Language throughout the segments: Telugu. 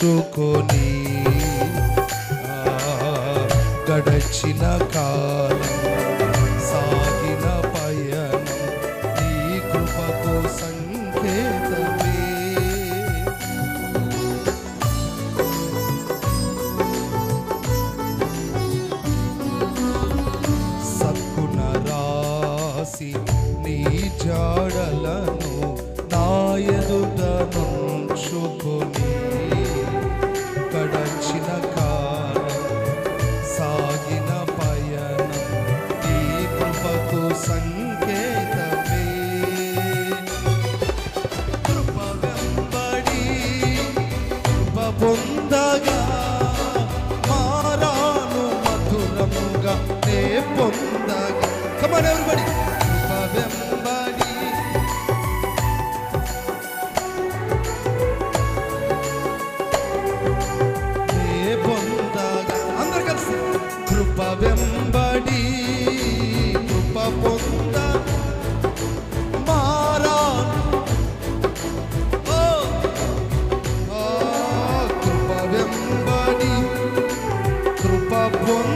చుకొని గడచిన కాలం సాగిన పయన ఈ కృపకు సంకేతమే. సత్గుణ రాసి నీ జాడలను నా వెంబడి కృప పొంద మారా కృప వెంబడి కృప పొంద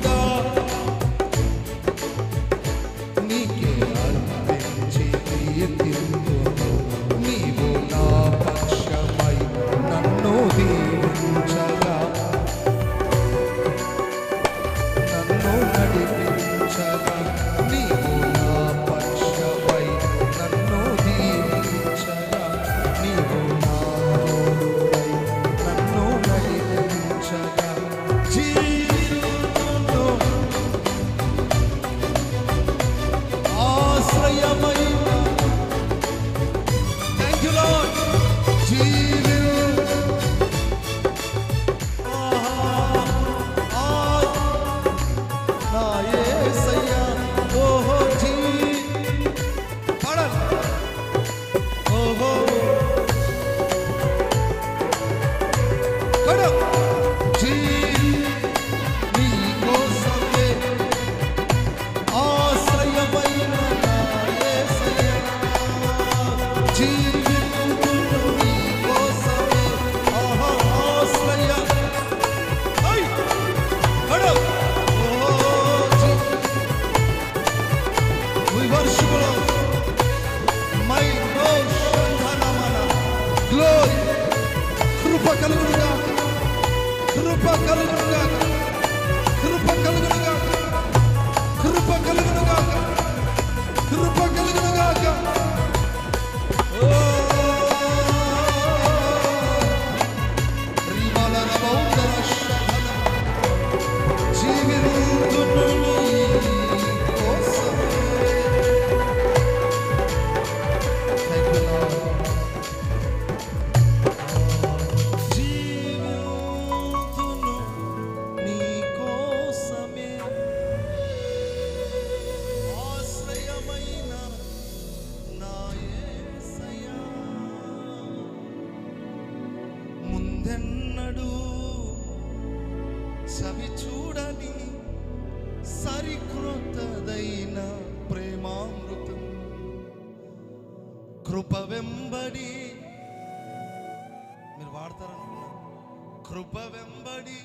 bakalım güzel. ముందెన్నడు సవి చూడని సరికృతదైన ప్రేమామృతం. కృప వెంబడి మీరు వాడతారనుకున్నా కృప వెంబడి